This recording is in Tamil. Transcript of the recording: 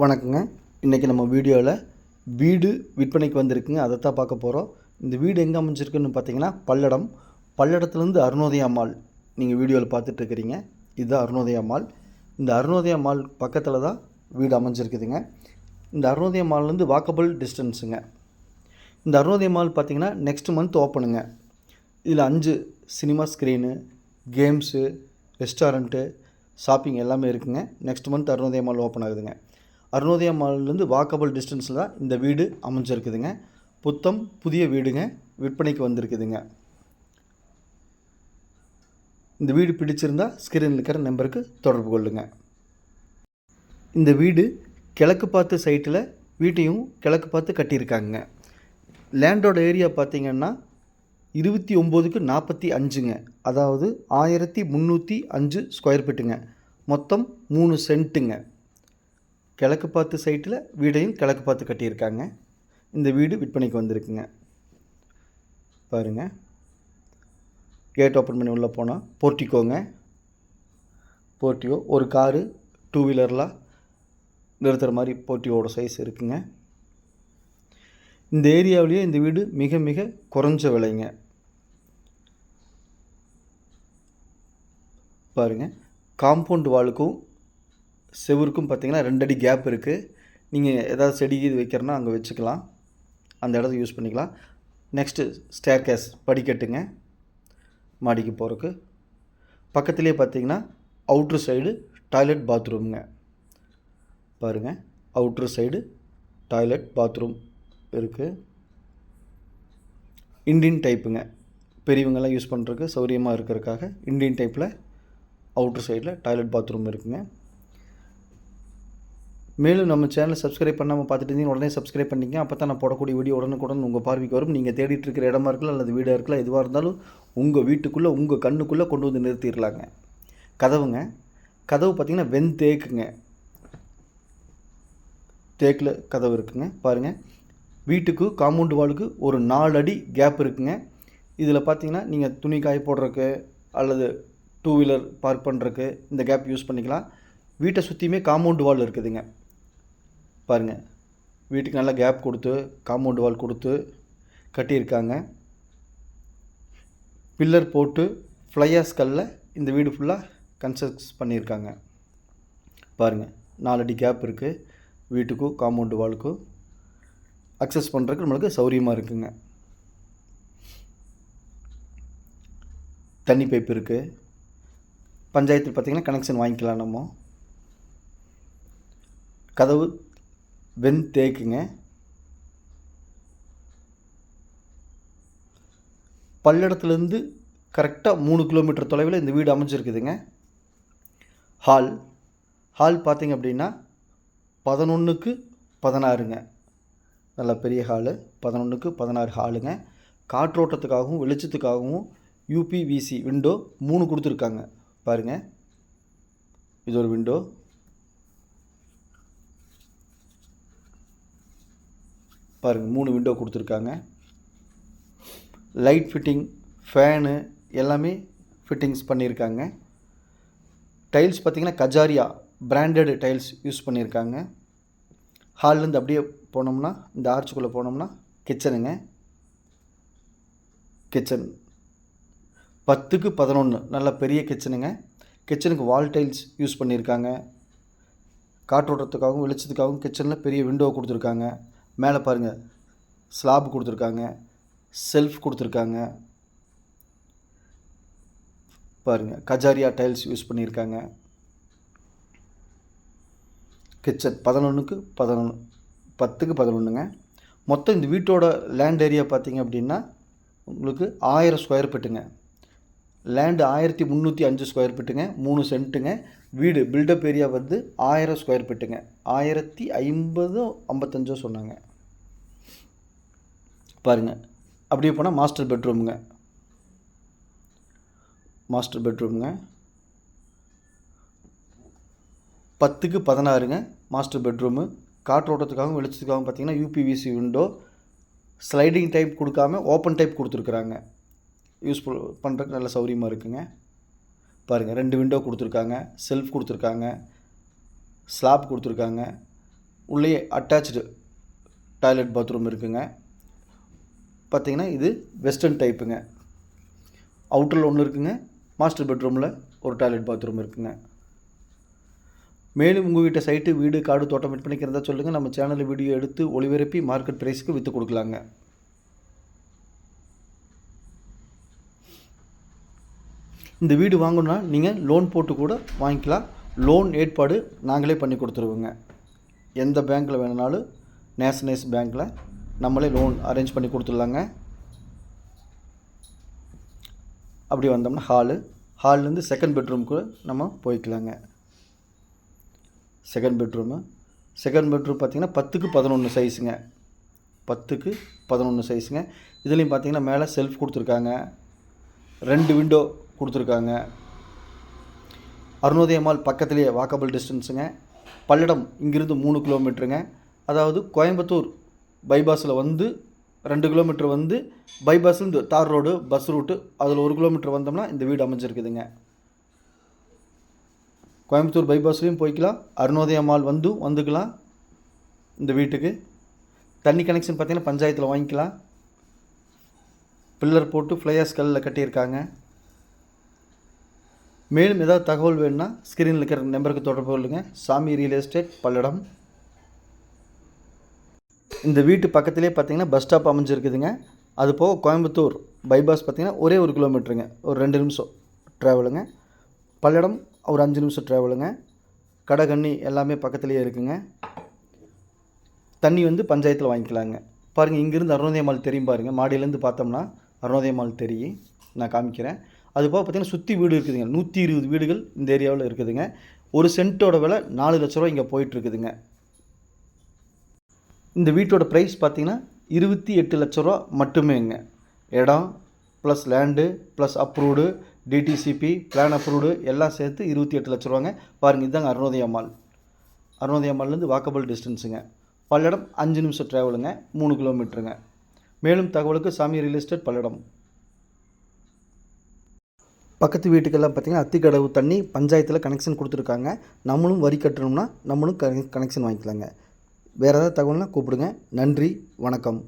வணக்கங்க. இன்றைக்கி நம்ம வீடியோவில் வீடு விற்பனைக்கு வந்திருக்குங்க. அதை தான் பார்க்க போகிறோம் இந்த வீடு எங்கே அமைஞ்சிருக்குன்னு பார்த்தீங்கன்னா பல்லடம். பல்லடத்துலேருந்து அருணோதயா மால் நீங்கள் வீடியோவில் பார்த்துட்ருக்கிறீங்க இதுதான் அருணோதயா மால். இந்த அருணோதயா மால் பக்கத்தில் தான் வீடு அமைஞ்சிருக்குதுங்க. இந்த அருணோதயா மால்லேருந்து வாக்கபிள் டிஸ்டன்ஸுங்க இந்த அருணோதய மால் பார்த்தீங்கன்னா நெக்ஸ்ட் மந்த் ஓப்பனுங்க இதில் அஞ்சு cinema screen games restaurant shopping எல்லாமே இருக்குங்க. Next month Arunodaya mall open ஆகுதுங்க. அருணோதய மால்லேருந்து வாக்கபிள் டிஸ்டன்ஸில் தான் இந்த வீடு அமைஞ்சிருக்குதுங்க. புத்தம் புதிய வீடுங்க விற்பனைக்கு வந்திருக்குதுங்க. இந்த வீடு பிடிச்சிருந்தா ஸ்க்ரீனில் இருக்கிற நம்பருக்கு தொடர்பு கொள்ளுங்க. இந்த வீடு கிழக்கு பார்த்து சைட்டில் வீட்டையும் கிழக்கு பார்த்து கட்டியிருக்காங்க. லேண்டோட ஏரியா பார்த்தீங்கன்னா இருபத்தி ஒம்போதுக்கு நாற்பத்தி அஞ்சுங்க. அதாவது ஆயிரத்தி முந்நூற்றி அஞ்சு ஸ்கொயர் ஃபீட்டுங்க மொத்தம் மூணு சென்ட்டுங்க கிழக்கு பார்த்து சைட்டில் வீடையும் கிழக்கு பார்த்து கட்டியிருக்காங்க. இந்த வீடு விற்பனைக்கு வந்திருக்குங்க. பாருங்கள் கேட் ஓப்பன் பண்ணி உள்ளே போனால் போர்ட்டிக்கோங்க போர்ட்டியோ ஒரு காரு டூ வீலர்லாம் நிறுத்துகிற மாதிரி போர்ட்டியோட சைஸ் இருக்குங்க. இந்த ஏரியாவிலேயே இந்த வீடு மிக மிக குறைஞ்ச விலைங்க. பாருங்கள் காம்பவுண்ட் வாலுக்கும் செவருக்கும் பார்த்திங்கன்னா ரெண்டடி கேப் இருக்குது நீங்கள் ஏதாவது செடி இது வைக்கிறனா அங்கே வச்சுக்கலாம். அந்த இடத்த யூஸ் பண்ணிக்கலாம். நெக்ஸ்ட்டு ஸ்டேர் கேஸ் படிக்கட்டுங்க மாடிக்கு போகிறக்கு பக்கத்துலேயே பார்த்தீங்கன்னா அவுட்ரு சைடு டாய்லெட் பாத்ரூம்ங்க பாருங்கள் அவுட்ரு சைடு டாய்லெட் பாத்ரூம் இருக்குது இண்டியன் டைப்புங்க பெரியவங்கெல்லாம் யூஸ் பண்ணுறதுக்கு சௌரியமாக இருக்கிறதுக்காக இண்டியன் டைப்பில் அவுட்ரு சைடில் டாய்லெட் பாத்ரூம் இருக்குங்க. மேலும் நம்ம சேனலை சப்ஸ்கிரைப் பண்ணாமல் பார்த்துட்டு இருந்தீங்க உடனே சப்ஸ்கிரைப் பண்ணிங்க அப்போ தான் நான் போடக்கூடிய வீடியோ உடனுக்குடன் உங்கள் பார்வைக்கு வரும். நீங்கள் தேடிட்டு இருக்கிற இடமா இருக்கலாம் அல்லது வீடாக இருக்கலாம் எதுவாக இருந்தாலும் உங்கள் வீட்டுக்குள்ளே உங்கள் கண்ணுக்குள்ளே கொண்டு வந்து நிறுத்திடலாங்க. கதவுங்க. கதவு பார்த்திங்கன்னா வெண் தேக்குங்க. தேக்கில் கதவு இருக்குங்க. பாருங்கள் வீட்டுக்கு காம்பவுண்டு வாலுக்கு ஒரு நாலு அடி கேப் இருக்குங்க. இதில் பார்த்தீங்கன்னா நீங்கள் துணி காய போடுறக்கு அல்லது டூ வீலர் பார்க் பண்ணுறக்கு இந்த கேப் யூஸ் பண்ணிக்கலாம். வீட்டை சுற்றியுமே காம்பவுண்டு வால் இருக்குதுங்க. பாருங்கள் வீட்டுக்கு நல்லா கேப் கொடுத்து காம்பவுண்ட் வால் கொடுத்து கட்டியிருக்காங்க. பில்லர் போட்டு ஃப்ளையாஸ் கல்லில் இந்த வீடு ஃபுல்லாக கன்ஸ்ட்ரக்ஸ் பண்ணியிருக்காங்க. பாருங்கள் நாலடி கேப் இருக்குது வீட்டுக்கும் காம்பவுண்டு வாலுக்கும் அக்சஸ் பண்ணுறதுக்கு நம்மளுக்கு சௌரியமாக இருக்குங்க. தண்ணி பைப் இருக்குது பஞ்சாயத்தில் பார்த்திங்கன்னா கனெக்ஷன் வாங்கிக்கலாம் நம்ம. கதவு வென் தேக்குங்க. பல்லடத்துலேருந்து கரெக்டாக மூணு கிலோமீட்டர் தொலைவில் இந்த வீடு அமைஞ்சிருக்குதுங்க. ஹால் ஹால் பார்த்திங்க அப்படின்னா பதினொன்றுக்கு பதினாறுங்க. நல்ல பெரிய ஹாலு பதினொன்றுக்கு பதினாறு ஹாலுங்க காற்றோட்டத்துக்காகவும் வெளிச்சத்துக்காகவும் யூபிவிசி விண்டோ மூணு கொடுத்துருக்காங்க. பாருங்கள் இது ஒரு விண்டோ பாருங்கள் மூணு விண்டோ கொடுத்துருக்காங்க. லைட் ஃபிட்டிங் ஃபேனு எல்லாமே ஃபிட்டிங்ஸ் பண்ணியிருக்காங்க. டைல்ஸ் பார்த்திங்கன்னா கஜாரியா பிராண்டட் டைல்ஸ் யூஸ் பண்ணியிருக்காங்க. ஹால்லேருந்து அப்படியே போனோம்னா இந்த ஆர்ச்சுக்குள்ளே போனோம்னா கிச்சனுங்க கிச்சன் பத்துக்கு பதினொன்று நல்ல பெரிய கிச்சனுங்க கிச்சனுக்கு வால் டைல்ஸ் யூஸ் பண்ணியிருக்காங்க. காற்றோட்டத்துக்காகவும் வெளிச்சத்துக்காகவும் கிச்சனில் பெரிய விண்டோ கொடுத்துருக்காங்க. மேலே பாருங்கள் ஸ்லாப் கொடுத்துருக்காங்க. செல்ஃப் கொடுத்துருக்காங்க. பாருங்கள் கஜாரியா டைல்ஸ் யூஸ் பண்ணியிருக்காங்க. கிச்சன் பதினொன்றுக்கு பதினொன்று பத்துக்கு பதினொன்றுங்க மொத்தம் இந்த வீட்டோட லேண்ட் ஏரியா பார்த்தீங்க அப்படின்னா உங்களுக்கு ஆயிரம் ஸ்கொயர் ஃபீட்டுங்க லேண்டு ஆயிரத்தி முந்நூற்றி அஞ்சு ஸ்கொயர் ஃபீட்டுங்க மூணு சென்ட்டுங்க வீடு பில்டப் ஏரியா வந்து ஆயிரம் ஸ்கொயர் ஃபீட்டுங்க ஆயிரத்தி ஐம்பதோ ஐம்பத்தஞ்சோ சொன்னாங்க. பாருங்கள் அப்படியே போனால் மாஸ்டர் பெட்ரூமுங்க மாஸ்டர் பெட்ரூமுங்க பத்துக்கு பதினாறுங்க. மாஸ்டர் பெட்ரூமு காற்றோட்டத்துக்காகவும் வெளிச்சத்துக்காகவும் பார்த்தீங்கன்னா யூபிவிசி விண்டோ ஸ்லைடிங் டைப் கொடுக்காம ஓப்பன் டைப் கொடுத்துருக்குறாங்க. யூஸ்ஃபுல் பண்ணுறதுக்கு நல்ல சௌரியமாக இருக்குங்க. பாருங்கள் ரெண்டு விண்டோ கொடுத்துருக்காங்க. செல்ஃப் கொடுத்துருக்காங்க. ஸ்லாப் கொடுத்துருக்காங்க. உள்ளே அட்டாச்சு டாய்லெட் பாத்ரூம் இருக்குங்க. பார்த்தீங்கன்னா இது வெஸ்டர்ன் டைப்புங்க. அவுட்டரில் ஒன்று இருக்குங்க. மாஸ்டர் பெட்ரூமில் ஒரு டாய்லெட் பாத்ரூம் இருக்குங்க. மேலும் உங்கள் வீட்டை சைட்டு வீடு காடு தோட்டம் விற்பனைக்கிறதா சொல்லுங்கள் நம்ம சேனலில் வீடியோ எடுத்து ஒளிபரப்பி மார்க்கெட் ப்ரைஸுக்கு விற்று கொடுக்கலாங்க. இந்த வீடு வாங்கணுன்னா நீங்கள் லோன் போட்டு கூட வாங்கிக்கலாம். லோன் ஏற்பாடு நாங்களே பண்ணி கொடுத்துருவோங்க. எந்த பேங்க்கில் வேணுனாலும் நேஷனலைஸ் பேங்க்கில் நம்மளே லோன் அரேஞ்ச் பண்ணி கொடுத்துடலாங்க. அப்படி வந்தோம்னா ஹாலு ஹால்லேருந்து செகண்ட் பெட்ரூம்க்கு நம்ம போய்க்கலாங்க. செகண்ட் பெட்ரூமு செகண்ட் பெட்ரூம் பார்த்தீங்கன்னா பத்துக்கு பதினொன்று சைஸுங்க பத்துக்கு பதினொன்று சைஸுங்க இதுலேயும் பார்த்தீங்கன்னா மேலே செல்ஃப் கொடுத்துருக்காங்க. ரெண்டு விண்டோ கொடுத்துருக்காங்க. அருணோதய மால் பக்கத்துலேயே வாக்கபிள் டிஸ்டன்ஸுங்க பல்லடம் இங்கிருந்து மூணு கிலோமீட்டருங்க அதாவது கோயம்புத்தூர் பைபாஸில் வந்து ரெண்டு கிலோமீட்டர் வந்து பைபாஸ்லேருந்து தார் ரோடு பஸ் ரூட்டு அதில் ஒரு கிலோமீட்டர் வந்தோம்னா இந்த வீடு அமைஞ்சிருக்குதுங்க. கோயம்புத்தூர் பைபாஸ்லேயும் போய்க்கலாம் அருணோதய மால் வந்து வந்துக்கலாம் இந்த வீட்டுக்கு. தண்ணி கனெக்ஷன் பார்த்திங்கன்னா பஞ்சாயத்தில் வாங்கிக்கலாம். பில்லர் போட்டு ஃப்ளையர்ஸ் கல்லில் கட்டியிருக்காங்க. மேலும் ஏதாவது தகவல் வேணும்னா ஸ்க்ரீனில் இருக்கிற நம்பருக்கு தொடர்பு கொள்ளுங்கள் சாமி ரியல் எஸ்டேட் பல்லடம். இந்த வீட்டு பக்கத்துலேயே பார்த்தீங்கன்னா பஸ் ஸ்டாப் அமைஞ்சிருக்குதுங்க. அது போக கோயம்புத்தூர் பைபாஸ் பார்த்தீங்கன்னா ஒரே ஒரு கிலோமீட்டருங்க ஒரு ரெண்டு நிமிஷம் ட்ராவலுங்க பல்லடம் ஒரு அஞ்சு நிமிஷம் ட்ராவலுங்க கடகண்ணி எல்லாமே பக்கத்துலேயே இருக்குங்க. தண்ணி வந்து பஞ்சாயத்தில் வாங்கிக்கலாங்க. பாருங்கள் இங்கேருந்து அருணோதய மால் தெரியும் பாருங்கள் மாடியிலேருந்து பார்த்தோம்னா அருணோதய மால் தெரியும். நான் காமிக்கிறேன். அது போக பார்த்தீங்கன்னா சுற்றி வீடு இருக்குதுங்க. நூற்றி இருபது வீடுகள் இந்த ஏரியாவில் இருக்குதுங்க. ஒரு சென்ட்டோட விலை நாலு லட்ச ரூபா இங்கே போயிட்டுருக்குதுங்க இந்த வீட்டோட ப்ரைஸ் பார்த்தீங்கன்னா இருபத்தி எட்டு லட்ச ரூபா மட்டுமேங்க இடம் plus land plus approved DTCP plan approved எல்லாம் சேர்த்து இருபத்தி எட்டு லட்ச ரூபாங்க. பாருங்கள் இதுதாங்க அருணோதய மால் அருணோதய மால்லேருந்து வாக்கபிள் டிஸ்டன்ஸுங்க பல்லடம் அஞ்சு நிமிஷம் ட்ராவலுங்க மூணு கிலோமீட்டருங்க மேலும் தகவலுக்கு சாமி ரியல் எஸ்டேட் பல்லடம். பக்கத்து வீட்டுக்கெல்லாம் பார்த்தீங்கன்னா அத்திக்கடவு தண்ணி பஞ்சாயத்தில் கனெக்ஷன் கொடுத்துருக்காங்க. நம்மளும் வரி கட்டணும்னா நம்மளும் கனெக்ஷன் வாங்கிக்கலாங்க. வேறு ஏதாவது தகவல்னால் கூப்பிடுங்க. நன்றி வணக்கம்.